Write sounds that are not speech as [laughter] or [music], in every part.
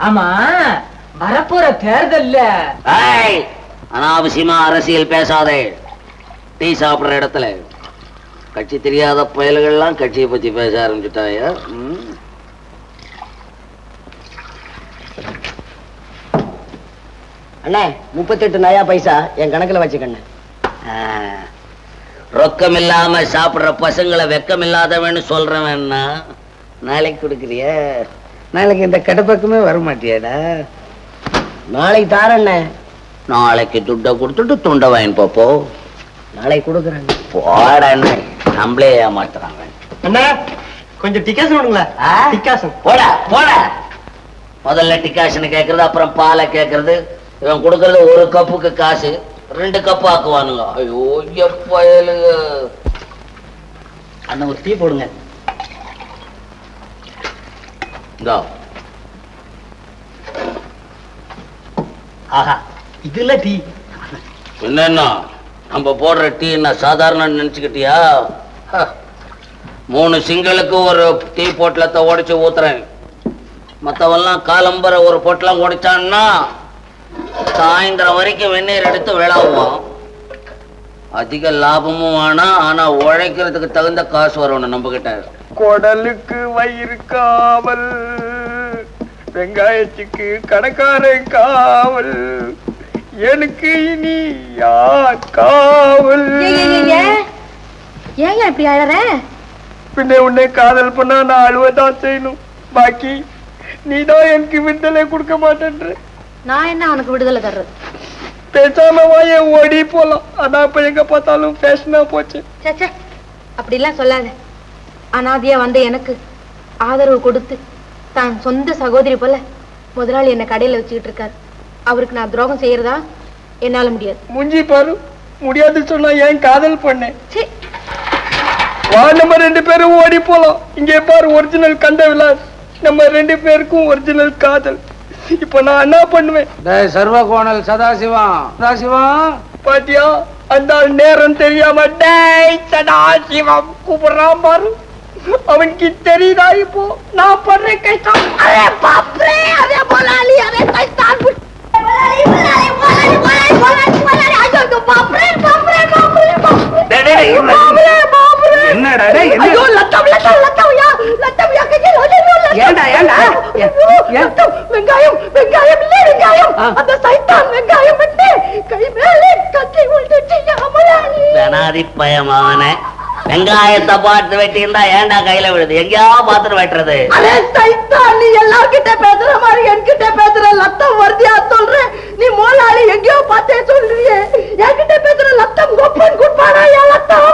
ஆமா வரப்போற தேர்தல்ல. அனாவசியமா அரசியல் பேசாதே. டீ சாப்பிடுற இடத்துல. கட்சி தெரியாத புயல்கள்லாம் கட்சியை பத்தி பேச ஆரம்பிச்சுட்டாயா? அண்ணே முப்பத்தெட்டு நயா பைசா என் கணக்குல வச்சுக்கண்ணே. ரொக்கம் இல்லாம சாப்பிடுற பசங்களை வெக்கம் இல்லாதவன்னு சொல்றவன்னா நாளைக்கு கொடுக்குறிய. நாளைக்கு இந்த கடை பக்கமே வர மாட்டியாடா. நாளைக்கு தாரண்ணே நாளைக்கு துட்டை கொடுத்துட்டு துண்டை வாங்கி போப்போ நாளைக்கு கொடுக்குறேன். போடன்னு நம்மளே ஏமாத்துறாங்க. அண்ணா கொஞ்சம் டிக்கெட் வேணுங்களா ஆ? டிக்காசன் போடா போடா. முதல்ல டிகாஷன் கேக்குறது அப்புறம் பாலை கேக்குறது. இவன் கொடுக்கறது ஒரு கப்புக்கு காசு ரெண்டு கப்பு ஆக்குவானுங்க. ஐயோ எப்பயலுங்க அண்ணா ஒரு டீ போடுங்க. இந்தா ஆஹா இதுல டீ. என்னன்னா? நம்ம போடுற டீ என்ன சாதாரண நினைச்சுக்கிட்டியா? ஹ. மூணு சிங்களுக்கு ஒரு டீ பொட்டலத்தை உடைச்சு ஊத்துறேன். மற்றவெல்லாம் காலம்பர ஒரு பொட்டலம் உடைச்சான்னா சாயந்தரம் வரைக்கும் வெந்நீர் எடுத்து விளாவுவான் அதிக லாபமும் வேணாம் ஆனா உழைக்கிறதுக்கு தகுந்த காசு வரணும் நம்ம கிட்ட குடலுக்கு வயிறு காவல் வெங்காயத்துக்கு கடைக்காரன் காவல் எனக்கு இனி யார் காவல்? ஏங்க இப்படி அழற? பின்ன உன்னை காதல் பண்ணா நான் அழுவதான் செய்யணும். பாக்கி நீதான் எனக்கு விடுதலை கொடுக்க மாட்டேன்ற. நான் என்ன அவனுக்கு விடுதலை தர்றது? பேசாம வாய ஓடி போலாம். அதான் இப்ப எங்க பார்த்தாலும் ஃபேஷனா போச்சு. அப்படிலாம் சொல்லாத. அனாதையா வந்த எனக்கு ஆதரவு கொடுத்து தான் சொந்த சகோதரி போல முதலாளி என்ன கடையில வச்சுக்கிட்டு இருக்காரு. அவருக்கு நான் துரோகம் செய்யறதா என்னால முடியாது. முஞ்சி பாரு. முடியாது சொன்னா ஏன் காதல் பண்ணேன் வா நம்ம ரெண்டு பேரும் ஓடி போலாம். இங்கே பாரு ஒரிஜினல் கண்ட விலாஸ். நம்ம ரெண்டு பேருக்கும் ஒரிஜினல் காதல். இப்ப நான் என்ன பண்ணுவேன்? சர்வ கோணல் சதாசிவம் சதாசிவம் பாத்தியா? அந்த நேரம் தெரியாம டேய் சதாசிவம் கூப்பிடுறான் பாரு. அவனுக்கு தெரியுதா இப்போ? நான் படுற கஷ்டம். அரே பாப்ரே அரே முதலாளி அரே கைத்தான் என்னடா டேய், என்ன? ஐயோ லட்டம் லட்டம் லட்டம் யா லட்டம் யா கையில் ஐயோ லட்டம் ஏன்டா, ஏன்டா? ஏ- ஐயோ? லட்டம் வெங்காயம் வெங்காயம் இல்ல வெங்காயம். அந்த சைத்தான் வெங்காயம் விட்டு கை மேலே கத்தி விட்டுச்சு யா முதலாளி தனாதி பயமாவன வெங்காயத்தை பார்த்து வெட்டியிருந்தா ஏன்டா கையில விழுது? எங்கேயா பார்த்துட்டு வெட்டுறது? அரே சைத்தான் நீ எல்லார்கிட்ட பேசுற மாதிரி என்கிட்ட பேசுற லத்தம் வருதியா சொல்ற? நீ மோலாளி எங்கேயோ பார்த்தே சொல்றியே. என்கிட்ட பேசுற லத்தம் கொப்பன் குட்பானா யா லத்தம்.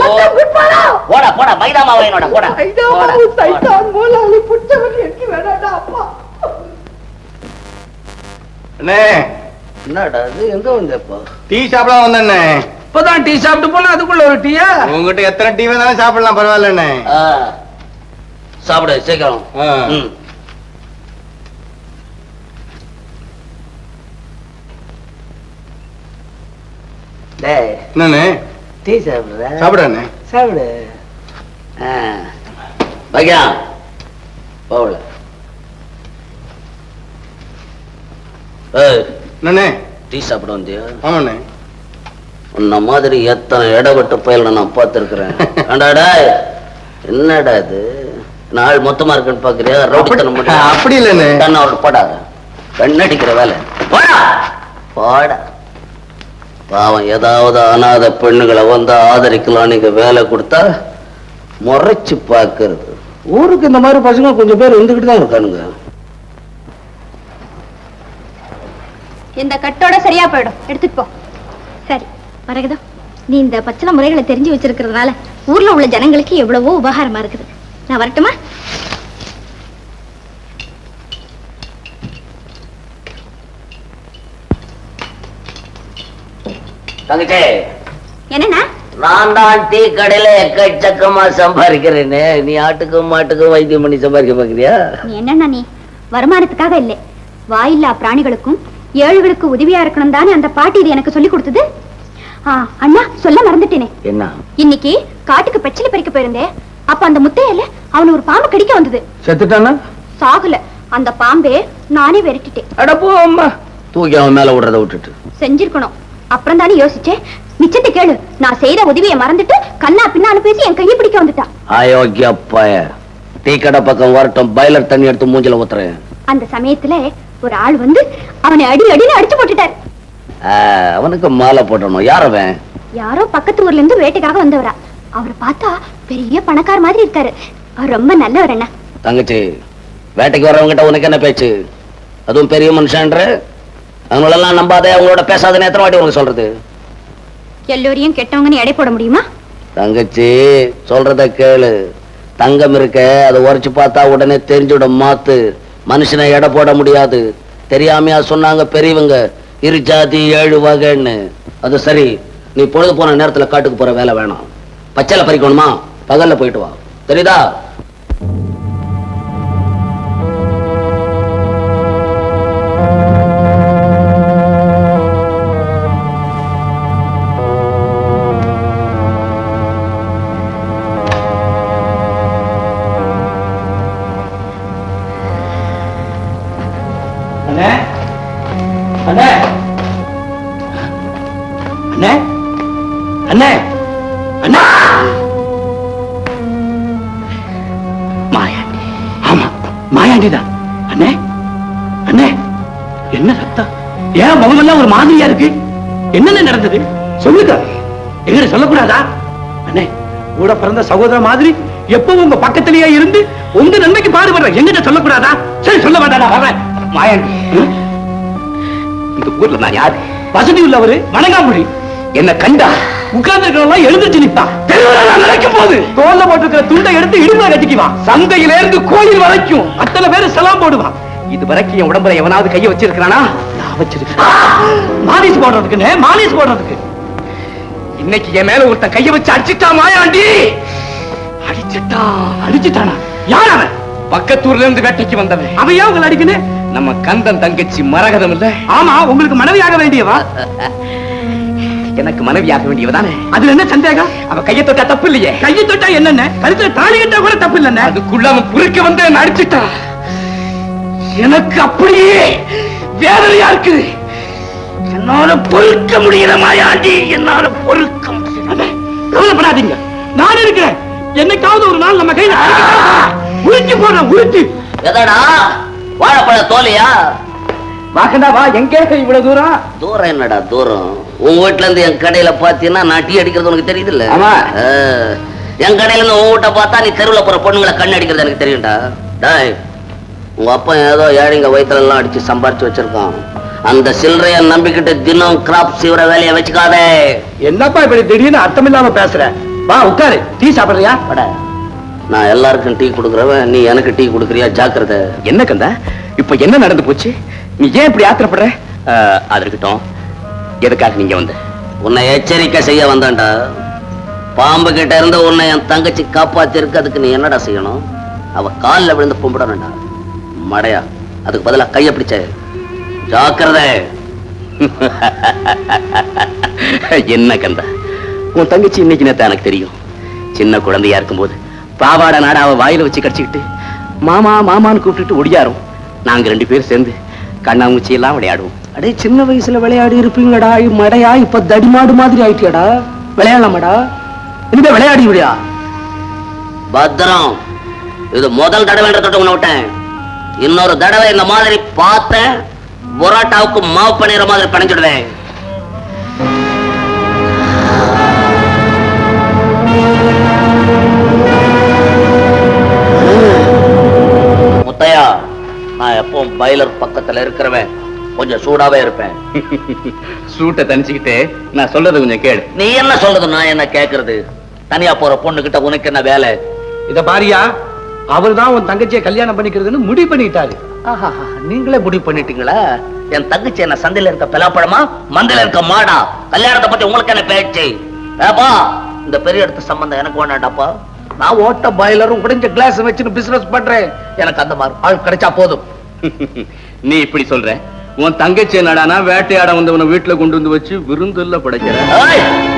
லத்தம் குட்பானா போடா போடா மைதா போடா. ஐயோ போடா, போடா. சைத்தான் மோலாளி புடிச்சவன் எனக்கு வேணாடா அப்பா. அண்ணே. என்னடா இது? எங்க வந்தப்போ? டீ சாப்பிட வந்தேண்ணே இப்பதான் டீ சாப்பிட்டு போனா அதுக்குள்ள ஒரு டீயா? உங்ககிட்ட எத்தனை டீ வேணாலும் சாப்பிடலாம் பரவாயில்லண்ணே. சாப்பிடு சீக்கிரம். என்னண்ணே? டீ சாப்பிடுற? சாப்பிடண்ணே சாப்பிடு. வைக்கா போகல. என்னண்ணே? டீ சாப்பிட வந்தியா? ஆமாண்ணே. உன்ன மாதிரி எத்தனை இடப்பட்ட பயல நான் பார்த்துருக்கிறேன். ஏண்டாடா என்னடா இது? நாள் மொத்தமா இருக்குன்னு பாக்குறியா ரவுடித்தனம் அப்படி- இல்லைண்ணே. கண்ணை போடாத. கண்ணடிக்கிற வேலை. போடா! போடா. பாவம் ஏதாவது அனாதை பெண்ணுகளை வந்து ஆதரிக்கலாம் நீங்க வேலை கொடுத்தா முறைச்சு பார்க்கறது. ஊருக்கு இந்த மாதிரி பசங்க கொஞ்சம் பேர் இருந்துகிட்டு தான் இருக்கானுங்க. இந்த கட்டோட சரியா போயிடும். எடுத்துட்டு போ. சரி. மரகதா நீ இந்த பச்சளை முறைகளை தெரிஞ்சு வச்சிருக்கிறதுனால ஊர்ல உள்ள ஜனங்களுக்கு எவ்வளவோ உபகாரமா இருக்குது. நான் வரட்டுமா? தங்கச்சே. என்னண்ணா? நான் தான் டீ கடையில எக்கச்சக்கமா சம்பாதிக்கிறேனே நீ ஆட்டுக்கும் மாட்டுக்கும் வைத்தியம் பண்ணி சம்பாதிக்க பாக்குறியா நீ வருமானத்துக்காக இல்லை. வாயில்லா பிராணிகளுக்கும் ஏழுகளுக்கு உதவியா இருக்கணும் தானே அந்த பாட்டி இது எனக்கு சொல்லி கொடுத்தது? அண்ணா சொல்ல மறந்துட்டேனே. என்ன? இன்னைக்கு காட்டுக்கு பெச்சில பறிக்க போயிருந்தேன். அப்ப அந்த முத்தையில அவன ஒரு பாம்பு கடிக்க வந்தது. செத்துட்டானா? சாகல. அந்த பாம்பே நானே விரட்டிட்டேன். அம்மா. தூக்கி அவன் மேல விடுறத விட்டுட்டு. செஞ்சிருக்கணும். அப்புறம் தானே யோசிச்சேன். மிச்சத்தை கேளு. நான் செய்த உதவியை மறந்துட்டு கண்ணா பின்னான்னு பேசி என் கையை பிடிக்க வந்துட்டான் அயோக்கிய பய டீ கடை பக்கம் வரட்டும். பைலர் தண்ணி எடுத்து மூஞ்சில ஊத்துறேன். அந்த சமயத்துல ஒரு ஆள் வந்து அவனை அடி அடின்னு அடிச்சு போட்டுட்டாரு. அவனுக்கு மாலை போட்டணும் யார் அவன்? யாரோ பக்கத்து ஊர்ல இருந்து வேட்டைக்காக வந்தவரா. அவரை பார்த்தா பெரிய பணக்கார மாதிரி இருக்காரு. அவர் ரொம்ப நல்லவர் என்ன தங்கச்சி வேட்டைக்கு வர்றவங்கிட்ட உனக்கு என்ன பேச்சு? அதுவும் பெரிய மனுஷன்ற? அவங்களெல்லாம் நம்பாதே அவங்களோட பேசாதன்னு எத்தனை வாட்டி உனக்கு சொல்றது? எல்லோரையும் கெட்டவங்கன்னு எடை போட முடியுமா? தங்கச்சி சொல்றத கேளு. தங்கம் இருக்க அதை உரைச்சு பார்த்தா உடனே தெரிஞ்சுடும் மாத்து. மனுஷனை எடை போட முடியாது. தெரியாமையா சொன்னாங்க பெரியவங்க. இரு ஜாதி ஏழு வகைன்னு. அது சரி நீ பொழுது போன நேரத்தில் காட்டுக்கு போற வேலை வேணாம். பச்சையில பறிக்கணுமா? பகல்ல போயிட்டு வா. தெரியுதா? மாயாண்டிதான் அண்ணே அண்ணே என்ன சத்தம்? ஏன் முகமெல்லாம் ஒரு மாதிரியா இருக்கு? என்னென்ன நடந்தது? சொல்லுங்க. எங்க சொல்லக்கூடாதா? அண்ணே கூட பிறந்த சகோதர மாதிரி எப்பவும் உங்க பக்கத்திலேயே இருந்து உங்க நன்மைக்கு பாடுபடுற எங்கிட்ட சொல்லக்கூடாதா? சரி சொல்ல வேண்டாடா வரேன். மாயாண்டி. இந்த ஊர்ல நான் யாரு? வசதி உள்ளவரு வணங்காமொழி. என்ன கண்டா? உட்கார்ந்து இருக்கிறவங்க எழுந்திருச்சு நிப்பான் நினைக்கும் போது தோல்ல போட்டிருக்கிற துண்டை எடுத்து இடுப்புல கட்டிக்குவான் சந்தையில இருந்து கோயில் வரைக்கும் அத்தனை பேரு சலாம் போடுவான் இது வரைக்கும் என் உடம்புல எவனாவது கைய வச்சிருக்கானா நான் வச்சிருக்கேன் மாலிஸ் போடுறதுக்குன்னு மாலிஸ் போடுறதுக்கு. இன்னைக்கு என் மேல ஒருத்தன் கைய வச்சு அடிச்சிட்டான் மாயாண்டி? அடிச்சிட்டான் அடிச்சிட்டானா? யார் அவன்? பக்கத்தூர்ல இருந்து வேட்டைக்கு வந்தவன். அவன் ஏன் உங்களை அடிக்கணும் நம்ம கந்தன் தங்கச்சி மரகதம் இல்ல? ஆமா உங்களுக்கு மனைவியாக வேண்டியவா? எனக்கு மனைவியாக வேண்டியவதானே? அதுல என்ன சந்தேகம்? அவ கையை தொட்டா தப்பு இல்லையே கையை தொட்டா என்னென்ன? கழுத்துல தாலி கட்டா கூட தப்பு இல்லைன்னு அதுக்குள்ள அவன் குறுக்க வந்து என்ன அடிச்சிட்டான் எனக்கு அப்படியே வேதனையா இருக்குது என்னால பொறுக்க முடியல மாயாண்டி என்னால பொறுக்க முடியல. கவலைப்படாதீங்க. நான் இருக்கிறேன். என்னைக்காவது ஒரு நாள் நம்ம கையில உருட்டி போடுறேன் உருட்டி. எதடா? வாழைப்பழ தோலையா? வாக்கண்டா வா எங்கே? இவ்வளவு தூரம்? தூரம் என்னடா தூரம்? உன் வீட்டுல இருந்து என் கடையில பாத்தீங்கன்னா நான் டீ அடிக்கிறது உனக்கு தெரியுது இல்ல ஆமா. என் கடையில இருந்து உன் வீட்டை பார்த்தா நீ தெருவுல போற பொண்ணுங்களை கண்ணு அடிக்கிறது எனக்கு தெரியும்டா. டேய் உங்க அப்பா ஏதோ ஏழைங்க வயித்துல எல்லாம் அடிச்சு சம்பாரிச்சு வச்சிருக்கான். அந்த சில்லறைய நம்பிக்கிட்டு தினம் கிராப் சீவர வேலையை வச்சுக்காதே. என்னப்பா இப்படி திடீர்னு அர்த்தம் இல்லாம பேசுற? வா உட்காரு. டீ சாப்பிடுறியா? பட நான் எல்லாருக்கும் டீ கொடுக்குறவன் நீ எனக்கு டீ கொடுக்குறியா? ஜாக்கிரதை. என்ன கந்தா? இப்ப என்ன நடந்து போச்சு? நீ ஏன் இப்படி ஆத்திரப்படுற? அது இருக்கட்டும். எதுக்காக நீங்க வந்து? உன்னை எச்சரிக்கை செய்ய வந்தான்டா. பாம்பு கிட்ட இருந்து உன்னை என் தங்கச்சி காப்பாத்திருக்கு அதுக்கு நீ என்னடா செய்யணும்? அவ கால்ல விழுந்து கும்பிடணும்டா. மடையா அதுக்கு பதிலா கைய பிடிச்ச. ஜாக்கிரதை. [laughs] என்ன கந்தா? உன் தங்கச்சி இன்னைக்கு நேத்து எனக்கு தெரியும். சின்ன குழந்தையா இருக்கும்போது பாவாடை நாட அவ வாயில வச்சு கடிச்சுக்கிட்டு மாமா மாமான்னு கூப்பிட்டுட்டு ஒடியாரும். நாங்க ரெண்டு பேரும் சேர்ந்து கண்ணாமூச்சி எல்லாம் விளையாடுவோம். அடே சின்ன வயசுல விளையாடி இருப்பீங்கடா மடையா இப்ப தடிமாடு மாதிரி ஆயிட்டியாடா. விளையாடலாமாடா? இனிமே விளையாடி விடியா? பத்திரம் இது முதல் தடவைன்றத உன்னை விட்டேன். இன்னொரு தடவை இந்த மாதிரி பார்த்தேன் பொரோட்டாவுக்கு மாவு பண்ணிடுற மாதிரி பணிஞ்சிடுவேன். முத்தையா நான் எப்பவும் பைலர் பக்கத்துல இருக்கிறவன். கொஞ்சம் சூடாவே இருப்பேன். [laughs] சூட்டை தனிச்சுக்கிட்டு நான் சொல்றது கொஞ்சம் கேளு. நீ என்ன சொல்றது நான் என்ன கேக்குறது? தனியா போற பொண்ணு கிட்ட உனக்கு என்ன வேலை? இத பாரியா அவர் தான் உன் தங்கச்சியை கல்யாணம் பண்ணிக்கிறதுன்னு முடிவு பண்ணிட்டாரு. ஆஹாஹா, நீங்களே முடிவு பண்ணிட்டீங்களா? என் தங்கச்சி என்ன சந்தையில இருக்க பலாப்பழமா மந்தையில இருக்க மாடா? கல்யாணத்தை பத்தி உங்களுக்கு என்ன பேச்சு? ஏப்பா இந்த பெரிய இடத்து சம்பந்தம் எனக்கு வேண்டாம்டாப்பா நான் ஓட்ட பாய்லரும் குடிஞ்ச கிளாஸ் வச்சுன்னு பிசினஸ் பண்றேன். எனக்கு அந்த மாதிரி ஆள் கிடைச்சா போதும். [laughs] நீ இப்படி சொல்ற? உன் தங்கச்சி என்னடானா வேட்டையாட வந்தவனை வீட்டுல கொண்டு வந்து வச்சு விருந்துல படைக்கிற?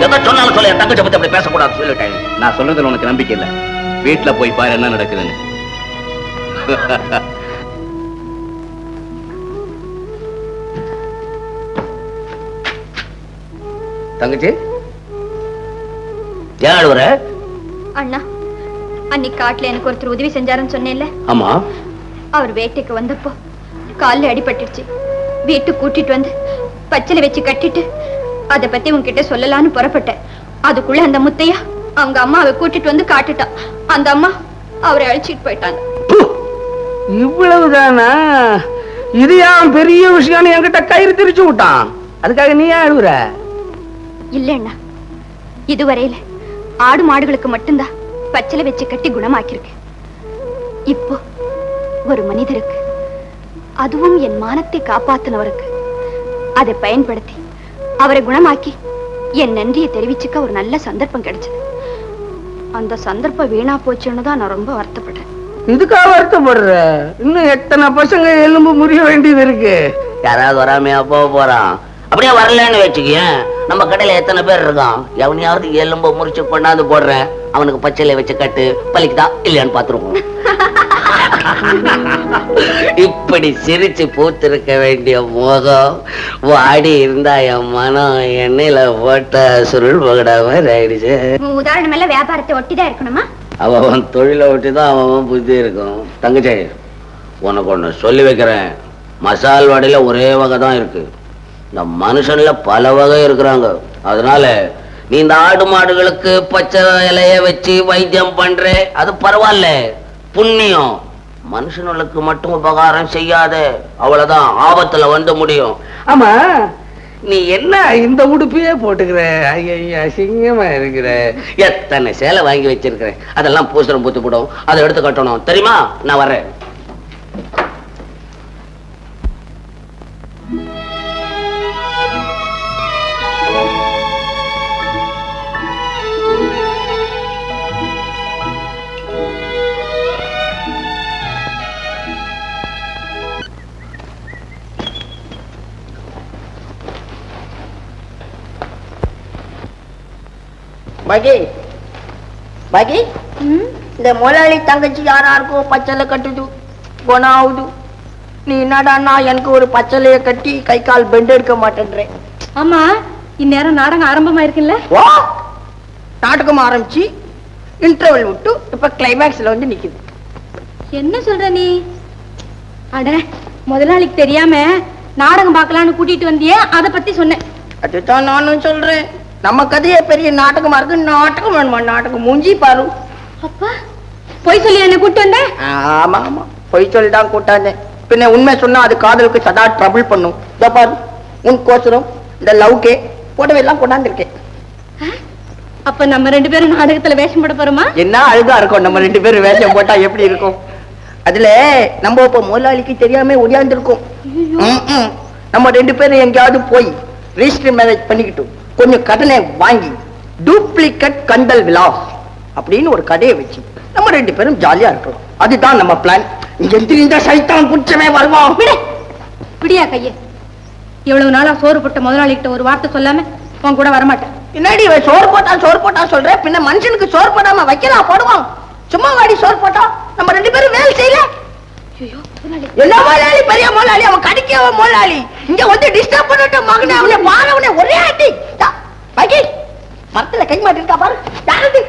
எதை சொன்னாலும் சொல்ல தங்கச்சி பத்தி அப்படி பேசக்கூடாது சொல்லிட்டேன். நான் சொல்றதுல உனக்கு நம்பிக்கை இல்ல. வீட்டுல போய் பாரு என்ன நடக்குதுன்னு. [laughs] தங்கச்சி? ஏன் அழுவுற அண்ணா அன்னைக்கு காட்டுல எனக்கு ஒருத்தர் உதவி செஞ்சாருன்னு சொன்னேன்ல. ஆமா. அவர் வேட்டைக்கு வந்தப்போ கால்ல அடிபட்டுடுச்சு. வீட்டுக்கு கூட்டிட்டு வந்து பச்சளை வச்சு கட்டிட்டு அத பத்தி உன்கிட்ட சொல்லலாம்னு புறப்பட்டேன். அதுக்குள்ள அந்த முத்தையா அவங்க அம்மாவை கூட்டிட்டு வந்து காட்டுட்டான். அந்த அம்மா அவரை அழைச்சிட்டு போயிட்டாங்க. இவ்வளவுதானா? இது ஏன் பெரிய விஷயம்னு என்கிட்ட கயிறு திரிச்சு விட்டான்? அதுக்காக நீ அழுகுற இல்ல அண்ணா. இதுவரையில ஆடு மாடுகளுக்கு மட்டும்தான் பச்சளை வச்சு கட்டி குணமாக்கியிருக்கு இப்போ ஒரு மனிதருக்கு. அதுவும் என் மானத்தை காப்பாத்தினவருக்கு. அதை பயன்படுத்தி அவரை குணமாக்கி என் நன்றியை தெரிவிச்சுக்க ஒரு நல்ல சந்தர்ப்பம் கிடைச்சது. அந்த சந்தர்ப்பம் வீணா போச்சுன்னு தான் நான் ரொம்ப வருத்தப்படுறேன். இதுக்காக வருத்தப்படுற? இன்னும் எத்தனை பசங்க எலும்பு முறிய வேண்டியது இருக்கு? யாராவது வராமையா போக போறான். அப்படியே வரலன்னு வச்சுக்கேன் நம்ம கடையில எத்தனை பேர் இருக்கான்? எவனையாவது எலும்ப முறிச்சு கொண்டாந்து போடுறேன். அவனுக்கு பச்சையில வச்சு கட்டு. பலிக்குதா இல்லையான்னு பாத்துருவோம் இப்படி சிரிச்சு பூத்திருக்க வேண்டிய முகம் வாடி இருந்தா என் மனம் எண்ணெயில போட்ட சுருள் பகடா மாதிரி ஆயிடுச்சு. உதாரணம் எல்லாம் வியாபாரத்தை ஒட்டிதான் இருக்கணுமா? அவன் தொழிலை விட்டு தான் அவன் புத்தி இருக்கும். தங்கச்சி உனக்கு ஒன்று சொல்லி வைக்கிறேன். மசால் வடையில ஒரே வகை தான் இருக்கு. இந்த மனுஷன்ல பல வகை இருக்கிறாங்க. அதனால நீ இந்த ஆடு மாடுகளுக்கு பச்சை இலைய வச்சு வைத்தியம் பண்ற அது பரவாயில்ல. புண்ணியம். மனுஷனுக்கு மட்டும் உபகாரம் செய்யாத அவ்வளவுதான். ஆபத்துல வந்து முடியும். ஆமா நீ என்ன இந்த உடுப்பையே போட்டுக்கிற? ஐயா அசிங்கமா இருக்கிற. எத்தனை சேலை வாங்கி வச்சிருக்கிறேன். அதெல்லாம் பூசரம் பூத்து போடும். அதை எடுத்து கட்டணும். தெரியுமா? நான் வரேன் பகி. பகி? இந்த முதலாளி தங்கச்சி யாராருக்கோ பச்சலை கட்டுது? குணம் ஆகுது நீ என்னடான்னா எனக்கு ஒரு பச்சலைய கட்டி கை கால் பெண்ட் எடுக்க மாட்டேன்றேன் ஆமா இந்நேரம் நாடகம் ஆரம்பமா இருக்குல்ல ஓ! நாடகம் ஆரம்பிச்சு இன்டர்வல் விட்டு இப்ப கிளைமேக்ஸ்ல வந்து நிக்குது. என்ன சொல்ற நீ? அட முதலாளிக்கு தெரியாம நாடகம் பார்க்கலான்னு கூட்டிட்டு வந்தியே அத பத்தி சொன்னேன். அதுதான் நானும் சொல்றேன். நம்ம கதையே பெரிய நாடகமா இருக்கு. நாடகம் வேணுமா? நாடகம் மூஞ்சி பாரு. அப்பா பொய் சொல்லி என்ன கூட்டு வந்த? ஆமா ஆமா. பொய் சொல்லி தான் கூட்டாந்தேன் பின்ன உண்மை சொன்னா அது காதலுக்கு சதா ட்ரபிள் பண்ணும். இதோ பாரு உன் கோசரம் இந்த லவ்கே புடவை எல்லாம் கொண்டாந்துருக்கேன். அப்ப நம்ம ரெண்டு பேரும் நாடகத்துல வேஷம் போட போறோமா? என்ன அழுகா இருக்கும்? நம்ம ரெண்டு பேரும் வேஷம் போட்டா எப்படி இருக்கும்? அதுல நம்ம இப்ப முதலாளிக்கு தெரியாம ஒடியாந்துருக்கோம். ம்ம். நம்ம ரெண்டு பேரும் எங்கேயாவது போய் ரிஜிஸ்டர் மேரேஜ் பண்ணிக்கிட்டோம். கொஞ்சம் கடனை வாங்கி டூப்ளிகேட் கண்டல் விலாஸ் அப்படின்னு ஒரு கடையை வச்சு நம்ம ரெண்டு பேரும் ஜாலியா இருக்கலாம். அதுதான் நம்ம பிளான் இந்த சைத்தான் குச்சமே வருவான் பிடியா கைய. இவ்வளவு நாளா சோறு போட்ட முதலாளி கிட்ட ஒரு வார்த்தை சொல்லாம உன் கூட வரமாட்டேன். இவன் சோறு போட்டா சோறு போட்டா சொல்ற. பின்ன மனுஷனுக்கு சோறு போடாம வைக்கலாம் போடுவான். சும்மா வாடி சோறு போட்டா நம்ம ரெண்டு பேரும் வேலை செய்யல. என்ன முதலாளி? பெரிய முதலாளி அவன் கடிக்கவ முதலாளி. இங்க வந்து டிஸ்டர்ப் பண்ணிட்டு மகனே அவனை பாரவனே ஒரே ஆட்டி தா, பாக்கி மரத்துல கை மாட்டிருக்கா பாரு. யாரது!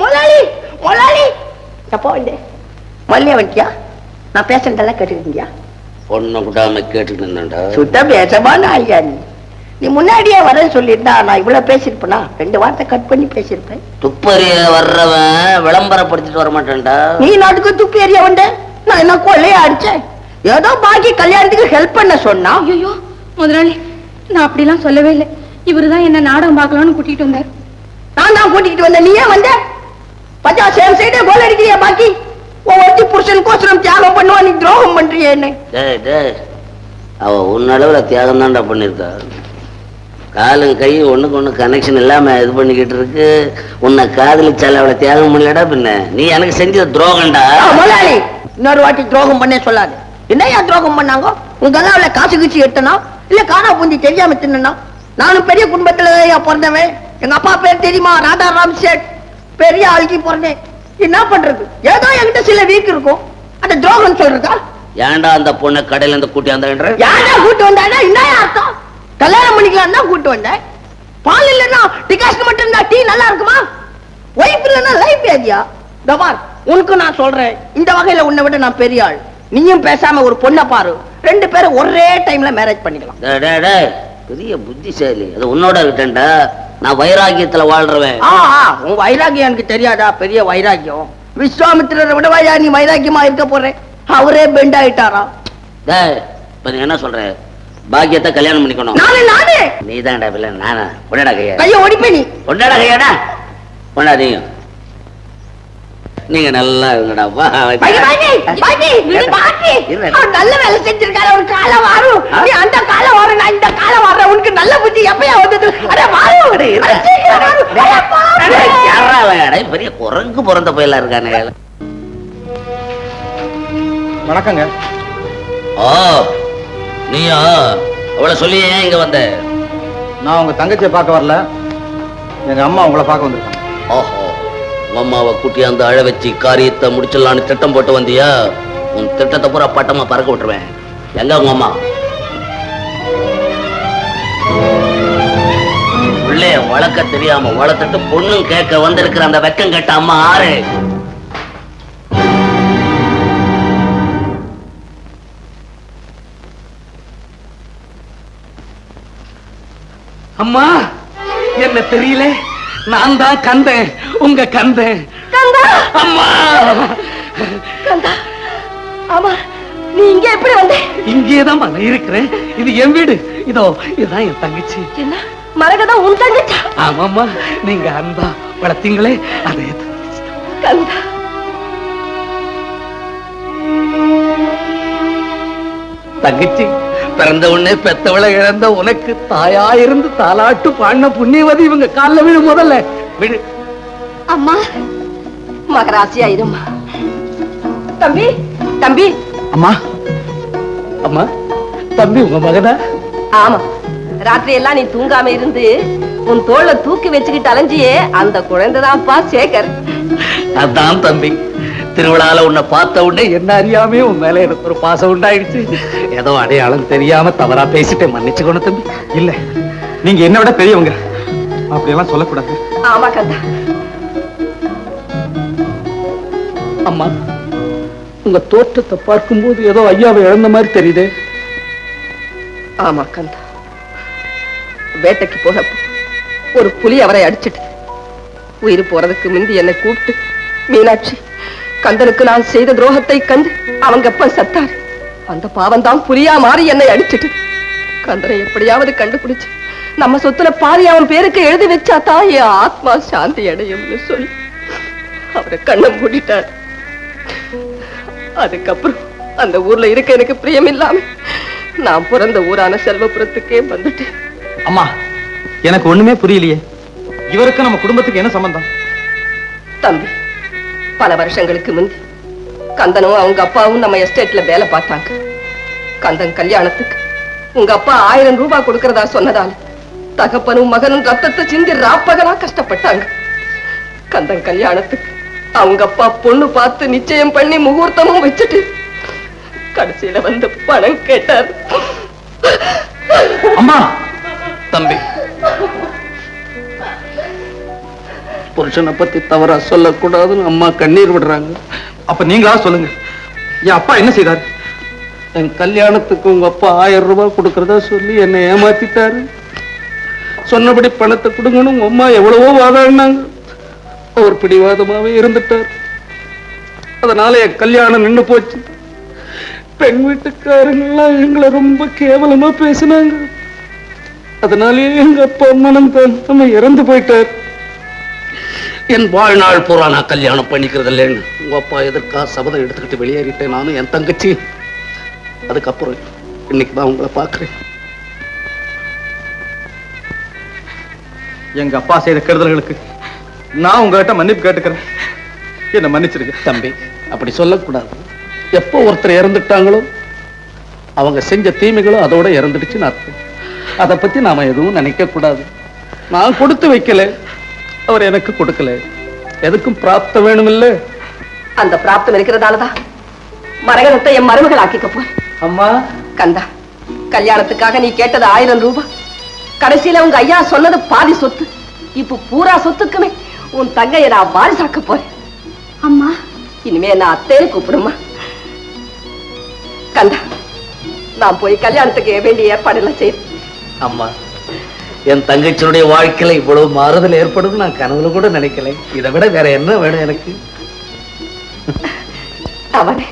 முதலாளி முதலாளி எப்போ வந்தே மல்லியா வந்துட்டியா நான் பேசுறதெல்லாம் கேட்டுக்கிட்டியா பொண்ணை விடாம கேட்டுட்டு இருந்தேன்டா சுத்த பேசமான ஆளியா நீ? நீ முன்னாடியே வரேன்னு சொல்லியிருந்தா நான் இவ்வளவு பேசியிருப்பேனா? ரெண்டு வார்த்தை கட் பண்ணி பேசியிருப்பேன். துப்பறிய வர்றவன் விளம்பரப்படுத்திட்டு வர மாட்டேன்டா நீ நாட்டுக்கு துப்பி எறிய வந்த? நான் என்ன கொள்ளையா அடிச்சேன்? ஏதோ பாக்கி கல்யாணத்துக்கு ஹெல்ப் பண்ண சொன்னா? ஐயோ முதலாளி நான் அப்படிலாம் சொல்லவே இல்லை. இவருதான் என்ன நாடகம் பார்க்கலாம்னு கூட்டிட்டு வந்தார். நான் தான் கூட்டிக்கிட்டு வந்தேன். நீ ஏன் வந்த? பச்சா சேம் சைடே கோல் அடிக்கிறியா பாக்கி? ஒவ்வொருத்தி புருஷனுக்கோசரம் தியாகம் பண்ணுவா நீ துரோகம் பண்றியே என்ன? டேய் டேய். அவ உன்னளவுல தியாகம் தான்டா பண்ணிருக்கா காலும் கையும் ஒண்ணுக்கு ஒண்ணு கனெக்ஷன் இல்லாம இது பண்ணிக்கிட்டு இருக்கு. உன்னை காதலிச்சால அவளை தியாகம் பண்ணலடா பின்ன. நீ எனக்கு செஞ்ச துரோகம்டா. முதலாளி இன்னொரு வாட்டி துரோகம் பண்ணே சொல்லாது. என்னையா துரோகம் பண்ணாங்க? உங்க அவளை காசு கீச்சு எடுத்தனா? இல்ல காணா பூந்தி தெரியாம தின்னா நானும் பெரிய குடும்பத்துல பிறந்தவன். எங்க அப்பா பேர் தெரியுமா? ராதா ராம் சேட் பெரிய ஆளுக்கு பிறந்தேன். என்ன பண்றது? ஏதோ என்கிட்ட சில வீக் இருக்கும். அந்த துரோகம் சொல்றதா? ஏன்டா அந்த பொண்ணை கடையில இருந்து கூட்டி வந்தேன்ற? யாரா கூட்டு வந்தாடா என்ன அர்த்தம்? கல்யாணம் பண்ணிக்கலாம் தான் கூட்டு வந்தேன். பால் இல்லைன்னா டிகாஷன் மட்டும் இருந்தா டீ நல்லா இருக்குமா? ஒய்ஃப் இல்லைன்னா லைஃப் ஏதியா தபார் உனக்கு நான் சொல்றேன். இந்த வகையில உன்னை விட நான் பெரிய ஆள். நீயும் பேசாம ஒரு பொண்ணை பாரு. ரெண்டு பேரும் ஒரே டைம்ல மேரேஜ் பண்ணிக்கலாம். பெரிய புத்திசாலி. அது உன்னோட இருக்கட்டேன்டா நான் வைராகியத்துல வாழ்றவன். உன் வைராகியம் எனக்கு தெரியாதா? பெரிய வைராகியம். விஸ்வாமித்திரரை விட வையா நீ வைராகியமா இருக்க போறேன் அவரே பெண்ட் ஆயிட்டாரா? என்ன சொல்ற? பாக்கியத்தை கல்யாணம் பண்ணிக்கணும். நானே நானே! நீ தான்டா பிள்ளை. நானா. கொண்டாடா கையா கைய ஒடிப்பே நீ. கொண்டாடா கையாடா கொண்டாதீங்க நீங்க நல்லா இருங்கடா. வா பாக்கி, பாக்கி, பாக்கி, பாக்கி. இருடா. அவன் நல்ல வேலை செஞ்சிருக்காரு. ஒரு காலை வாரும் அந்த காலை வாரு நான் இந்த காலை வாடுறேன் உனக்கு நல்ல புத்தி எப்பயா வந்தது? அட பெரிய குரங்கு பிறந்த பயிலா இருக்கானே. வணக்கங்க. ஓ நீயா? அவளை சொல்லி ஏன் இங்க வந்த? நான் உங்க தங்கச்சியை பார்க்க வரல. எங்க அம்மா உங்களை பார்க்க வந்திருக்காங்க. ஓஹோ. அம்மாவை கூட்டியாந்து அழ வச்சு காரியத்தை முடிச்சிடலான்னு திட்டம் போட்டு வந்தியா? உன் திட்டத்தை பூரா பட்டமா பறக்க விட்டுருவேன். எங்க உங்க அம்மா? உள்ளே வளர்க்க தெரியாம வளர்த்துட்டு பொண்ணு கேட்க வந்திருக்கிற அந்த வெக்கம் கேட்ட அம்மா ஆறு? அம்மா என்ன தெரியல? நான் தான் கந்தேன். உங்க கந்தேன். அம்மா! கந்தா! ஆமா நீ இங்க எப்படி வந்த? இங்கேதான் நான் இருக்கிறேன். இது என் வீடு. இதோ இதுதான் என் தங்கச்சி. என்ன? மரகதம் உன் தங்கச்சா? ஆமாம்மா. நீங்க அன்பா வளர்த்தீங்களே அதே கந்தா! தங்கச்சி பிறந்த உடனே பெத்தவளை இழந்த உனக்கு தாயா இருந்து தாலாட்டு பாடின புண்ணியவதி இவங்க கால்ல விழு முதல்ல. விழு. அம்மா மகராசியா இருமா தம்பி தம்பி. அம்மா. அம்மா தம்பி உங்க மகனா? ஆமா. ராத்திரி எல்லாம் நீ தூங்காம இருந்து உன் தோள தூக்கி வச்சுக்கிட்டு அலைஞ்சியே அந்த குழந்தைதான்ப்பா சேகர். அதான் தம்பி. திருவிழால உன்னை பார்த்த உடனே என்ன அறியாமே உன் மேல எனக்கு ஒரு பாசம் உண்டாயிடுச்சு. ஏதோ அடையாளம் தெரியாம தவறா பேசிட்டேன் மன்னிச்சுக்கணும் தம்பி. இல்ல நீங்க என்ன விட பெரியவங்க. அப்படியெல்லாம் சொல்லக்கூடாது. ஆமா கந்தா. அம்மா உங்க தோற்றத்தை பார்க்கும்போது ஏதோ ஐயாவை இழந்த மாதிரி தெரியுதே. ஆமா கந்தா. வேட்டைக்கு போனப்போ ஒரு புலி அவரை அடிச்சிட்டு உயிர் போறதுக்கு முந்தி என்னை கூப்பிட்டு மீனாட்சி கந்தனுக்கு நான் செய்த துரோகத்தை கண்டு அவங்க அப்ப சத்தார். அந்த பாவம் தான் புலியா மாறி என்னை அடிச்சிட்டு. கந்தனை எப்படியாவது கண்டுபிடிச்சு நம்ம சொத்துல பாதி அவன் பேருக்கு எழுதி வச்சாதான் என் ஆத்மா சாந்தி அடையும்னு சொல்லி அவரை கண்ணை மூடிட்டார். அதுக்கப்புறம் அந்த ஊர்ல இருக்க எனக்கு பிரியம் இல்லாம நான் பிறந்த ஊரான செல்வபுரத்துக்கே வந்துட்டேன். அம்மா எனக்கு ஒண்ணுமே புரியலையே. இவருக்கு நம்ம குடும்பத்துக்கு என்ன சம்பந்தம்? தம்பி பல வருஷங்களுக்கு முந்தி கந்தனும் அவங்க அப்பாவும் நம்ம எஸ்டேட்ல வேலை பார்த்தாங்க. கந்தன் கல்யாணத்துக்கு உங்க அப்பா ஆயிரம் ரூபாய் கொடுக்கறதா சொன்னதால தகப்பனும் மகனும் ரத்தத்தை சிந்தி ராப்பகலா கஷ்டப்பட்டாங்க. கந்தன் கல்யாணத்துக்கு அவங்க அப்பா பொண்ணு பார்த்து நிச்சயம் பண்ணி முகூர்த்தமும் வச்சுட்டு கடைசியில வந்து பணம் கேட்டார். அம்மா! தம்பி. புருஷனை பத்தி தவறா சொல்லக்கூடாதுன்னு அம்மா கண்ணீர் விடுறாங்க. அப்ப நீங்களா சொல்லுங்க. என் அப்பா என்ன செய்தார்? என் கல்யாணத்துக்கு உங்க அப்பா ஆயிரம் ரூபாய் கொடுக்கறதா சொல்லி என்னை ஏமாத்திட்டாரு. சொன்னபடி பணத்தை கொடுங்கன்னு உங்க அம்மா எவ்வளவோ வாதாடினாங்க. அவர் பிடிவாதமாவே இருந்துட்டார். அதனால என் கல்யாணம் நின்னு போச்சு. பெண் வீட்டுக்காரங்கெல்லாம் எங்களை ரொம்ப கேவலமா பேசினாங்க. அதனாலேயே எங்க அப்பா மனம் நம்ம இறந்து போயிட்டார். என் வாழ்நாள் பூரா நான் கல்யாணம் பண்ணிக்கிறது இல்லைன்னு உங்க அப்பா எதற்கா சபதம் எடுத்துக்கிட்டு வெளியேறிட்டேன் நானும் என் தங்கச்சி? அதுக்கப்புறம் இன்னைக்கு தான் உங்களை பார்க்கிறேன். எங்க அப்பா செய்த கெடுதல்களுக்கு நான் உங்ககிட்ட மன்னிப்பு கேட்டுக்கிறேன். என்ன மன்னிச்சிருங்க தம்பி அப்படி சொல்லக்கூடாது. எப்போ ஒருத்தர் இறந்துட்டாங்களோ அவங்க செஞ்ச தீமைகளும் அதோட இறந்துடுச்சுன்னு அர்த்தம். அதை பத்தி நாம எதுவும் நினைக்க கூடாது நான் கொடுத்து வைக்கல. அவர் எனக்கு கொடுக்கல. எதுக்கும் பிராப்தம் வேணுமில்ல? அந்த பிராப்தம் இருக்கிறதாலதான் மரகதத்தை என் மருமகள் ஆக்கிக்க போறேன். அம்மா? கந்தா கல்யாணத்துக்காக நீ கேட்டது ஆயிரம் ரூபாய் கடைசியில உங்க ஐயா சொன்னது பாதி சொத்து. இப்ப பூரா சொத்துக்குமே உன் தங்கைய நான் வாரிசாக்க போறேன். அம்மா. இனிமே நான் அத்தைன்னு கூப்பிடுமா? கந்தா நான் போய் கல்யாணத்துக்கு வேண்டிய ஏற்பாடெல்லாம் செய்யறேன். அம்மா. என் தங்கச்சியுடைய வாழ்க்கையில இவ்வளவு மாறுதல் ஏற்படும் நான் கனவுல கூட நினைக்கல. இதை விட வேற என்ன வேணும் எனக்கு? அவனே